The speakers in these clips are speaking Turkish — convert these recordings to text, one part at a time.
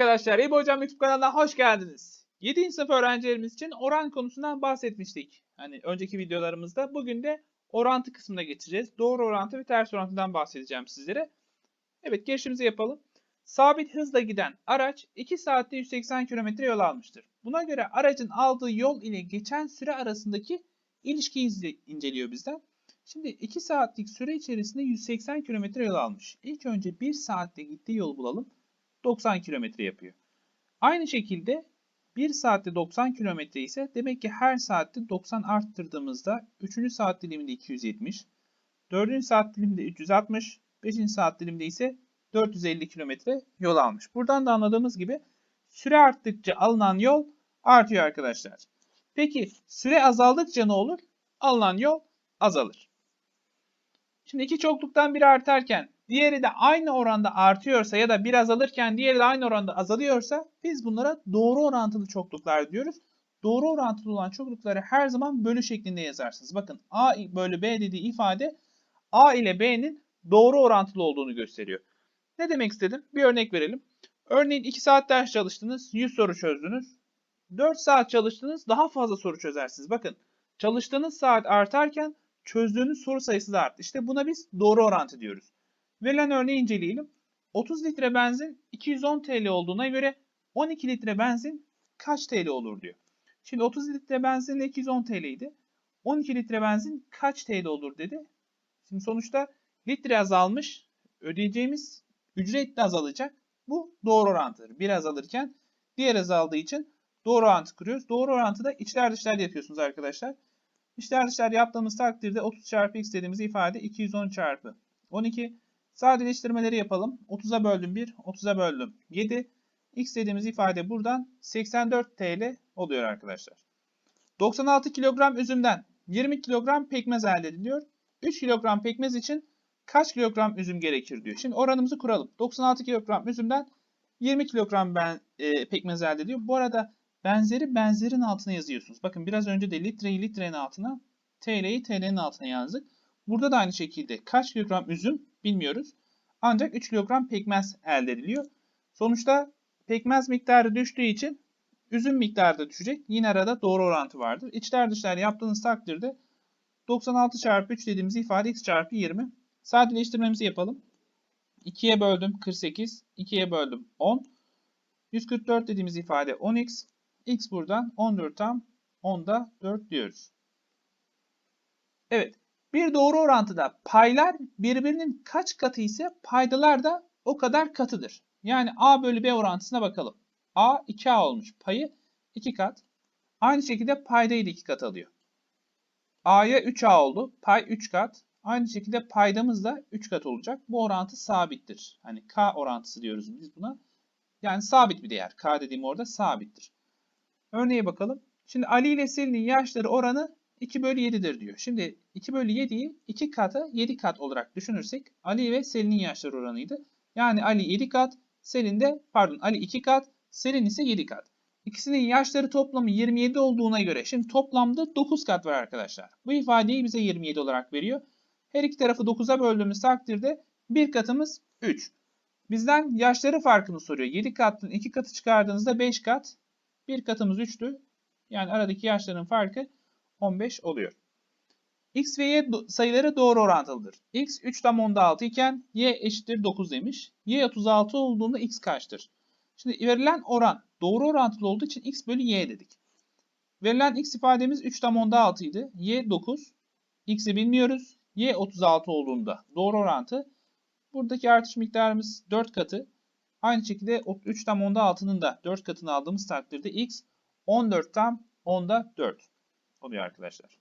arkadaşlar, İbo Hocam YouTube kanalına hoş geldiniz. 7. sınıf öğrencilerimiz için oran konusundan bahsetmiştik. Hani önceki videolarımızda. Bugün de orantı kısmına geçeceğiz. Doğru orantı ve ters orantıdan bahsedeceğim sizlere. Evet, girişimizi yapalım. Sabit hızla giden araç 2 saatte 180 km yol almıştır. Buna göre aracın aldığı yol ile geçen süre arasındaki ilişkiyi inceliyor bizden. Şimdi 2 saatlik süre içerisinde 180 km yol almış. İlk önce 1 saatte gittiği yolu bulalım. 90 kilometre yapıyor. Aynı şekilde 1 saatte 90 kilometre ise demek ki her saatte 90 arttırdığımızda 3. saat diliminde 270, 4. saat diliminde 360, 5. saat diliminde ise 450 kilometre yol almış. Buradan da anladığımız gibi süre arttıkça alınan yol artıyor arkadaşlar. Peki süre azaldıkça ne olur? Alınan yol azalır. Şimdi iki çokluktan biri artarken diğeri de aynı oranda artıyorsa ya da bir azalırken diğeri de aynı oranda azalıyorsa biz bunlara doğru orantılı çokluklar diyoruz. Doğru orantılı olan çoklukları her zaman bölü şeklinde yazarsınız. Bakın A bölü B dediği ifade A ile B'nin doğru orantılı olduğunu gösteriyor. Ne demek istedim? Bir örnek verelim. Örneğin 2 saat ders çalıştınız, 100 soru çözdünüz. 4 saat çalıştınız, daha fazla soru çözersiniz. Bakın çalıştığınız saat artarken çözdüğünüz soru sayısı da arttı. İşte buna biz doğru orantı diyoruz. Verilen örneği inceleyelim. 30 litre benzin 210 TL olduğuna göre 12 litre benzin kaç TL olur diyor. Şimdi 30 litre benzin 210 TL idi. 12 litre benzin kaç TL olur dedi. Şimdi sonuçta litre azalmış. Ödeyeceğimiz ücret de azalacak. Bu doğru orantıdır. Bir azalırken diğer azaldığı için doğru orantı kuruyoruz. Doğru orantıda içler dışlar yapıyorsunuz arkadaşlar. İçler dışlar yaptığımız takdirde 30 çarpı x dediğimiz ifade 210 çarpı 12. Sadeleştirmeleri yapalım. 30'a böldüm 1, 30'a böldüm 7. X dediğimiz ifade buradan 84 TL oluyor arkadaşlar. 96 kilogram üzümden 20 kilogram pekmez elde ediliyor. 3 kilogram pekmez için kaç kilogram üzüm gerekir diyor. Şimdi oranımızı kuralım. 96 kilogram üzümden 20 kilogram ben, e, pekmez elde ediliyor. Bu arada benzeri benzerin altına yazıyorsunuz. Bakın biraz önce de litreyi litrenin altına, TL'yi TL'nin altına yazdık. Burada da aynı şekilde kaç kilogram üzüm bilmiyoruz. Ancak 3 kilogram pekmez elde ediliyor. Sonuçta pekmez miktarı düştüğü için üzüm miktarı da düşecek. Yine arada doğru orantı vardır. İçler dışlar yaptığınız takdirde 96 çarpı 3 dediğimiz ifade x çarpı 20. Sadeleştirmemizi yapalım. 2'ye böldüm 48, 2'ye böldüm 10. 144 dediğimiz ifade 10x. x buradan 14 tam 10'da 4 diyoruz. Evet. Bir doğru orantıda paylar birbirinin kaç katı ise paydalar da o kadar katıdır. Yani A bölü B orantısına bakalım. A 2A olmuş. Payı 2 kat. Aynı şekilde paydayı da 2 kat alıyor. A'ya 3A oldu. Pay 3 kat. Aynı şekilde paydamız da 3 kat olacak. Bu orantı sabittir. Hani K orantısı diyoruz biz buna. Yani sabit bir değer. K dediğim orada sabittir. Örneğe bakalım. Şimdi Ali ile Selin'in yaşları oranı 2 bölü 7'dir diyor. Şimdi 2 bölü 7'yi 2 kata 7 kat olarak düşünürsek Ali ve Selin'in yaşları oranıydı. Yani Ali 7 kat, Selin de pardon Ali 2 kat, Selin ise 7 kat. İkisinin yaşları toplamı 27 olduğuna göre şimdi toplamda 9 kat var arkadaşlar. Bu ifadeyi bize 27 olarak veriyor. Her iki tarafı 9'a böldüğümüz takdirde bir katımız 3. Bizden yaşları farkını soruyor. 7 katın 2 katı çıkardığınızda 5 kat. Bir katımız 3'tü. Yani aradaki yaşların farkı 15 oluyor. X ve Y sayıları doğru orantılıdır. X 3 tam onda 6 iken Y eşittir 9 demiş. Y 36 olduğunda X kaçtır? Şimdi verilen oran doğru orantılı olduğu için X bölü Y dedik. Verilen X ifademiz 3 tam onda 6 idi. Y 9. X'i bilmiyoruz. Y 36 olduğunda doğru orantı. Buradaki artış miktarımız 4 katı. Aynı şekilde 3 tam onda 6'nın da 4 katını aldığımız takdirde X 14 tam onda 4 oluyor arkadaşlar.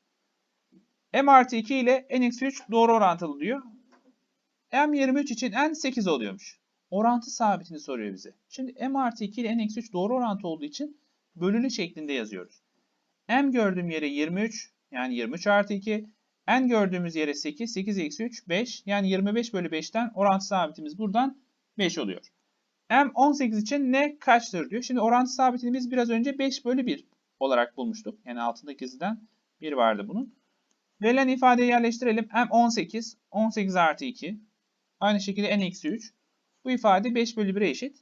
M artı 2 ile N eksi 3 doğru orantılı diyor. M 23 için N 8 oluyormuş. Orantı sabitini soruyor bize. Şimdi M artı 2 ile N eksi 3 doğru orantı olduğu için bölülü şeklinde yazıyoruz. M gördüğüm yere 23 yani 23 artı 2. N gördüğümüz yere 8. 8 eksi 3 5. Yani 25 bölü 5'ten orantı sabitimiz buradan 5 oluyor. M 18 için ne kaçtır diyor. Şimdi orantı sabitini biz biraz önce 5 bölü 1 olarak bulmuştuk. Yani altındaki izden 1 vardı bunun. Verilen ifadeyi yerleştirelim. M 18. 18 artı 2. Aynı şekilde N eksi 3. Bu ifade 5 bölü 1'e eşit.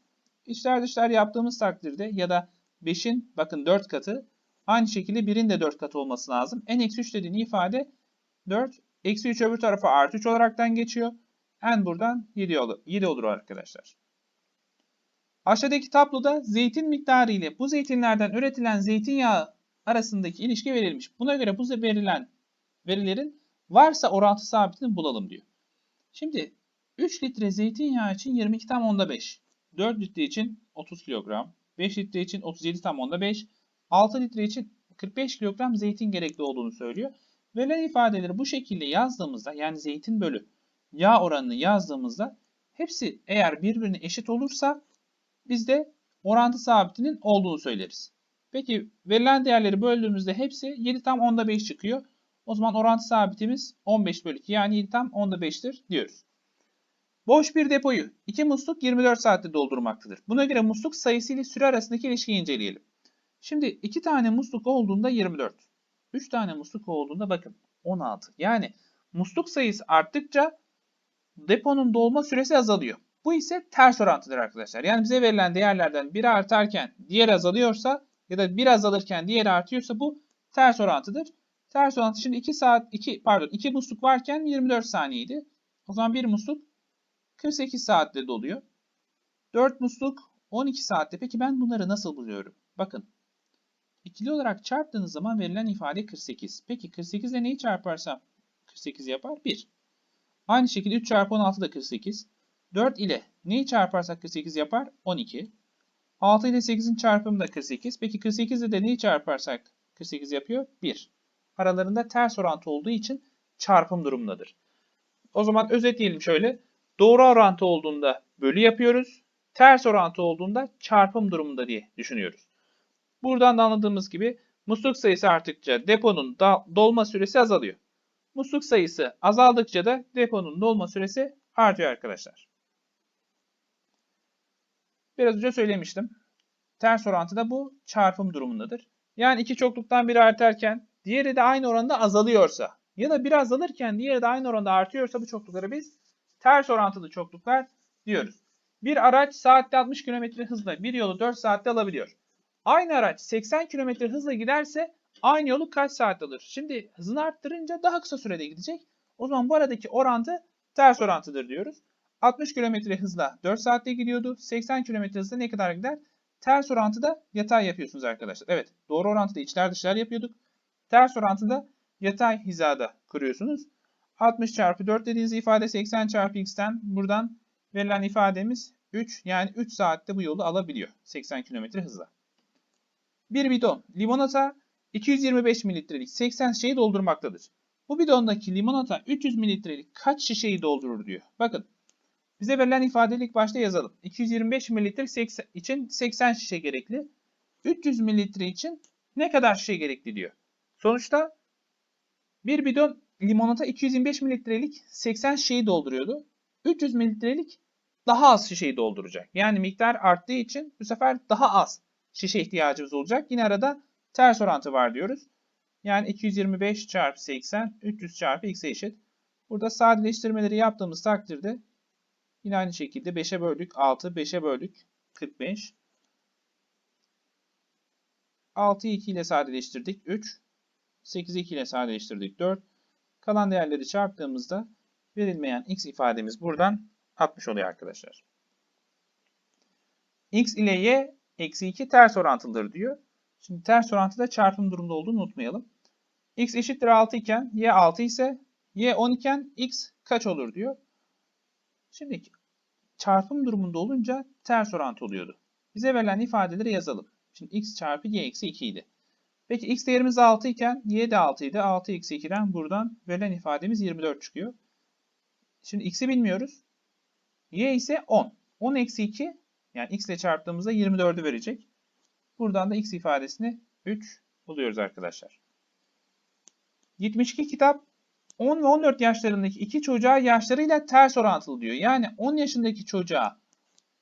İçler dışlar yaptığımız takdirde ya da 5'in bakın 4 katı aynı şekilde 1'in de 4 katı olması lazım. n eksi 3 dediğin ifade 4 eksi 3 öbür tarafa artı 3 olaraktan geçiyor. n buradan 7 olur, 7 olur arkadaşlar. Aşağıdaki tabloda zeytin miktarı ile bu zeytinlerden üretilen zeytinyağı arasındaki ilişki verilmiş. Buna göre bu verilen verilerin varsa orantı sabitini bulalım diyor. Şimdi 3 litre zeytinyağı için 22 tam onda 5. 4 litre için 30 kilogram. 5 litre için 37 tam onda 5. 6 litre için 45 kilogram zeytin gerekli olduğunu söylüyor. Verilen ifadeleri bu şekilde yazdığımızda yani zeytin bölü yağ oranını yazdığımızda hepsi eğer birbirine eşit olursa biz de orantı sabitinin olduğunu söyleriz. Peki verilen değerleri böldüğümüzde hepsi 7 tam onda 5 çıkıyor. O zaman orantı sabitimiz 15 bölü 2 yani 7 tam onda 5'tir diyoruz. Boş bir depoyu 2 musluk 24 saatte doldurmaktadır. Buna göre musluk sayısı ile süre arasındaki ilişkiyi inceleyelim. Şimdi 2 tane musluk olduğunda 24. 3 tane musluk olduğunda bakın 16. Yani musluk sayısı arttıkça deponun dolma süresi azalıyor. Bu ise ters orantıdır arkadaşlar. Yani bize verilen değerlerden biri artarken diğer azalıyorsa ya da bir azalırken diğeri artıyorsa bu ters orantıdır. Ters orantı şimdi 2 saat 2 pardon 2 musluk varken 24 saniyeydi. O zaman bir musluk 48 saatte doluyor. 4 musluk 12 saatte. Peki ben bunları nasıl buluyorum? Bakın. İkili olarak çarptığınız zaman verilen ifade 48. Peki 48 ile neyi çarparsam 48 yapar? 1. Aynı şekilde 3 çarpı 16 da 48. 4 ile neyi çarparsak 48 yapar? 12. 6 ile 8'in çarpımı da 48. Peki 48 ile de neyi çarparsak 48 yapıyor? 1. Aralarında ters orantı olduğu için çarpım durumundadır. O zaman özetleyelim şöyle. Doğru orantı olduğunda bölü yapıyoruz. Ters orantı olduğunda çarpım durumunda diye düşünüyoruz. Buradan da anladığımız gibi musluk sayısı arttıkça deponun dolma süresi azalıyor. Musluk sayısı azaldıkça da deponun dolma süresi artıyor arkadaşlar. Biraz önce söylemiştim. Ters orantıda bu çarpım durumundadır. Yani iki çokluktan biri artarken diğeri de aynı oranda azalıyorsa ya da biraz azalırken diğeri de aynı oranda artıyorsa bu çoklukları biz ters orantılı çokluklar diyoruz. Bir araç saatte 60 km hızla bir yolu 4 saatte alabiliyor. Aynı araç 80 km hızla giderse aynı yolu kaç saatte alır? Şimdi hızını arttırınca daha kısa sürede gidecek. O zaman bu aradaki orantı ters orantıdır diyoruz. 60 km hızla 4 saatte gidiyordu. 80 km hızla ne kadar gider? Ters orantıda yatay yapıyorsunuz arkadaşlar. Evet doğru orantıda içler dışlar yapıyorduk. Ters orantıda yatay hizada kuruyorsunuz. 60 çarpı 4 dediğiniz ifade 80 çarpı x'ten buradan verilen ifademiz 3 yani 3 saatte bu yolu alabiliyor 80 km hızla. Bir bidon limonata 225 mililitrelik 80 şişeyi doldurmaktadır. Bu bidondaki limonata 300 mililitrelik kaç şişeyi doldurur diyor. Bakın bize verilen ifadeyi ilk başta yazalım. 225 mililitre için 80 şişe gerekli. 300 mililitre için ne kadar şişe gerekli diyor. Sonuçta bir bidon limonata 225 mililitrelik 80 şişeyi dolduruyordu. 300 mililitrelik daha az şişeyi dolduracak. Yani miktar arttığı için bu sefer daha az şişe ihtiyacımız olacak. Yine arada ters orantı var diyoruz. Yani 225 çarpı 80 300 çarpı x'e eşit. Burada sadeleştirmeleri yaptığımız takdirde yine aynı şekilde 5'e böldük 6, 5'e böldük 45. 6'yı 2 ile sadeleştirdik 3. 8'i 2 ile sadeleştirdik 4. Kalan değerleri çarptığımızda verilmeyen x ifademiz buradan 60 oluyor arkadaşlar. x ile y eksi 2 ters orantılıdır diyor. Şimdi ters orantıda çarpım durumda olduğunu unutmayalım. x eşittir 6 iken y 6 ise y 10 iken x kaç olur diyor. Şimdi çarpım durumunda olunca ters orantı oluyordu. Bize verilen ifadeleri yazalım. Şimdi x çarpı y eksi 2 idi. Peki x değerimiz 6 iken y de 6 idi. 6 eksi 2'den buradan verilen ifademiz 24 çıkıyor. Şimdi x'i bilmiyoruz. y ise 10. 10 eksi 2 yani x ile çarptığımızda 24'ü verecek. Buradan da x ifadesini 3 buluyoruz arkadaşlar. 72 kitap 10 ve 14 yaşlarındaki iki çocuğa yaşlarıyla ters orantılı diyor. Yani 10 yaşındaki çocuğa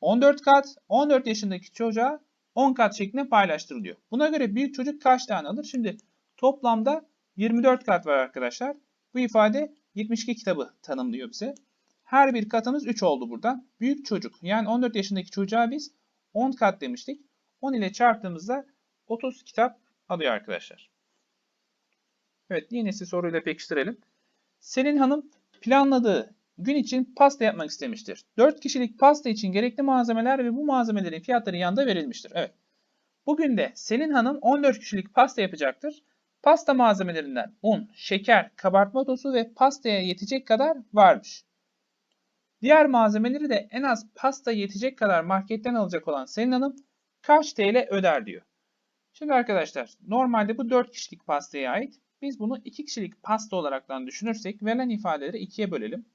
14 kat, 14 yaşındaki çocuğa 10 kat şeklinde paylaştırılıyor. Buna göre büyük çocuk kaç tane alır? Şimdi toplamda 24 kat var arkadaşlar. Bu ifade 72 kitabı tanımlıyor bize. Her bir katımız 3 oldu burada. Büyük çocuk yani 14 yaşındaki çocuğa biz 10 kat demiştik. 10 ile çarptığımızda 30 kitap alıyor arkadaşlar. Evet yenisi soruyla pekiştirelim. Selin Hanım planladığı gün için pasta yapmak istemiştir. 4 kişilik pasta için gerekli malzemeler ve bu malzemelerin fiyatları yanında verilmiştir. Evet. Bugün de Selin Hanım 14 kişilik pasta yapacaktır. Pasta malzemelerinden un, şeker, kabartma tozu ve pastaya yetecek kadar varmış. Diğer malzemeleri de en az pasta yetecek kadar marketten alacak olan Selin Hanım kaç TL öder diyor. Şimdi arkadaşlar normalde bu 4 kişilik pastaya ait. Biz bunu 2 kişilik pasta olaraktan düşünürsek verilen ifadeleri 2'ye bölelim.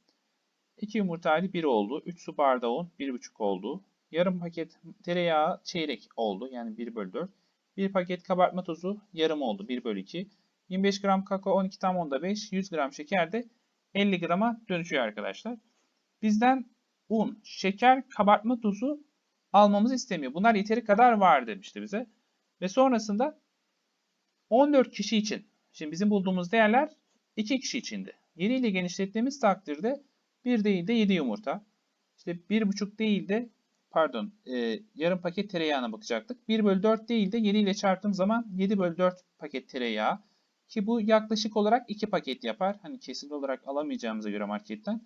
2 yumurtaylı 1 oldu. 3 su bardağı un 1,5 oldu. Yarım paket tereyağı çeyrek oldu. Yani 1 bölü 4. 1 paket kabartma tozu yarım oldu. 1 bölü 2. 25 gram kakao 12 tam onda 5. 100 gram şeker de 50 grama dönüşüyor arkadaşlar. Bizden un, şeker, kabartma tozu almamızı istemiyor. Bunlar yeteri kadar var demişti bize. Ve sonrasında 14 kişi için. Şimdi bizim bulduğumuz değerler 2 kişi içindi. 7 ile genişlettiğimiz takdirde 1 değil de 7 yumurta. İşte 1,5 değil de pardon e, yarım paket tereyağına bakacaktık. 1 bölü 4 değil de 7 ile çarptığım zaman 7 bölü 4 paket tereyağı. Ki bu yaklaşık olarak 2 paket yapar. Hani kesin olarak alamayacağımıza göre marketten.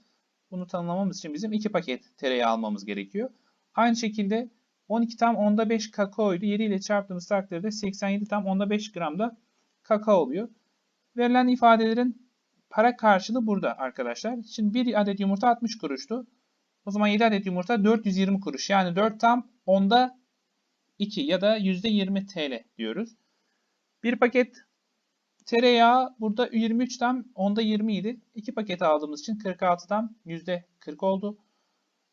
Bunu tanımlamamız için bizim 2 paket tereyağı almamız gerekiyor. Aynı şekilde 12 tam onda 5 kakaoydu. 7 ile çarptığımız takdirde 87 tam onda 5 gramda kakao oluyor. Verilen ifadelerin para karşılığı burada arkadaşlar. Şimdi bir adet yumurta 60 kuruştu. O zaman 7 adet yumurta 420 kuruş. Yani 4 tam onda 2 ya da %20 TL diyoruz. Bir paket tereyağı burada 23 tam onda 20 idi. 2 paket aldığımız için 46 tam %40 oldu.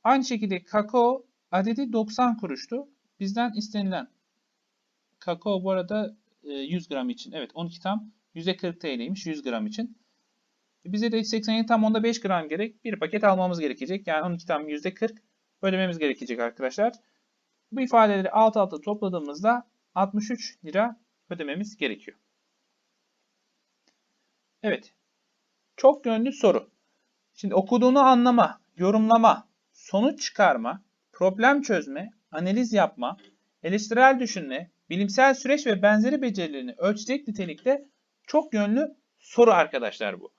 Aynı şekilde kakao adedi 90 kuruştu. Bizden istenilen kakao bu arada 100 gram için. Evet 12 tam %40 TL'ymiş 100 gram için. Bize de 87 tam onda 5 gram gerek. Bir paket almamız gerekecek. Yani 12 tam %40 ödememiz gerekecek arkadaşlar. Bu ifadeleri alt alta topladığımızda 63 lira ödememiz gerekiyor. Evet. Çok yönlü soru. Şimdi okuduğunu anlama, yorumlama, sonuç çıkarma, problem çözme, analiz yapma, eleştirel düşünme, bilimsel süreç ve benzeri becerilerini ölçecek nitelikte çok yönlü soru arkadaşlar bu.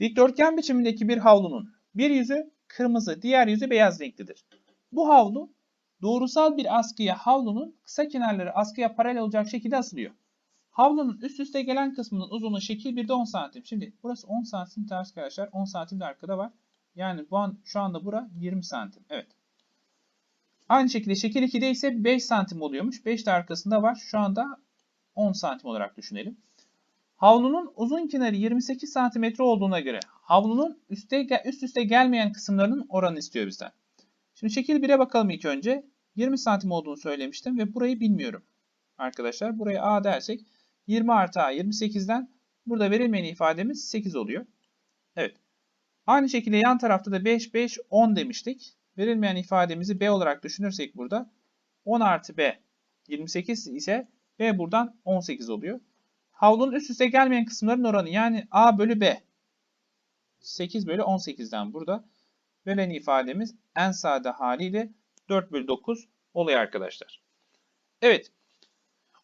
Dikdörtgen biçimindeki bir havlunun bir yüzü kırmızı, diğer yüzü beyaz renklidir. Bu havlu doğrusal bir askıya havlunun kısa kenarları askıya paralel olacak şekilde asılıyor. Havlunun üst üste gelen kısmının uzunluğu şekil 1'de 10 santim. Şimdi burası 10 santim ters arkadaşlar. 10 santim de arkada var. Yani bu an, şu anda bura 20 santim. Evet. Aynı şekilde şekil 2'de ise 5 santim oluyormuş. 5 de arkasında var. Şu anda 10 santim olarak düşünelim. Havlunun uzun kenarı 28 santimetre olduğuna göre havlunun üstte, üst üste gelmeyen kısımlarının oranını istiyor bizden. Şimdi şekil 1'e bakalım ilk önce. 20 santim olduğunu söylemiştim ve burayı bilmiyorum. Arkadaşlar buraya A dersek 20 artı A 28'den burada verilmeyen ifademiz 8 oluyor. Evet. Aynı şekilde yan tarafta da 5, 5, 10 demiştik. Verilmeyen ifademizi B olarak düşünürsek burada 10 artı B 28 ise B buradan 18 oluyor. Havlunun üst üste gelmeyen kısımların oranı yani A bölü B. 8 bölü 18'den burada. Verilen ifademiz en sade haliyle 4 bölü 9 oluyor arkadaşlar. Evet.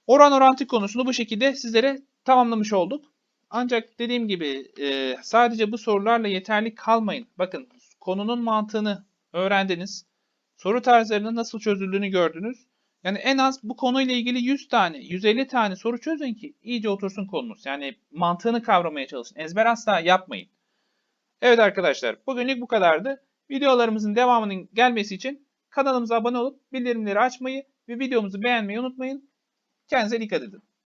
Oran orantı konusunu bu şekilde sizlere tamamlamış olduk. Ancak dediğim gibi e, sadece bu sorularla yeterli kalmayın. Bakın konunun mantığını öğrendiniz. Soru tarzlarının nasıl çözüldüğünü gördünüz. Yani en az bu konuyla ilgili 100 tane, 150 tane soru çözün ki iyice otursun konunuz. Yani mantığını kavramaya çalışın. Ezber asla yapmayın. Evet arkadaşlar bugünlük bu kadardı. Videolarımızın devamının gelmesi için kanalımıza abone olup bildirimleri açmayı ve videomuzu beğenmeyi unutmayın. Kendinize dikkat edin.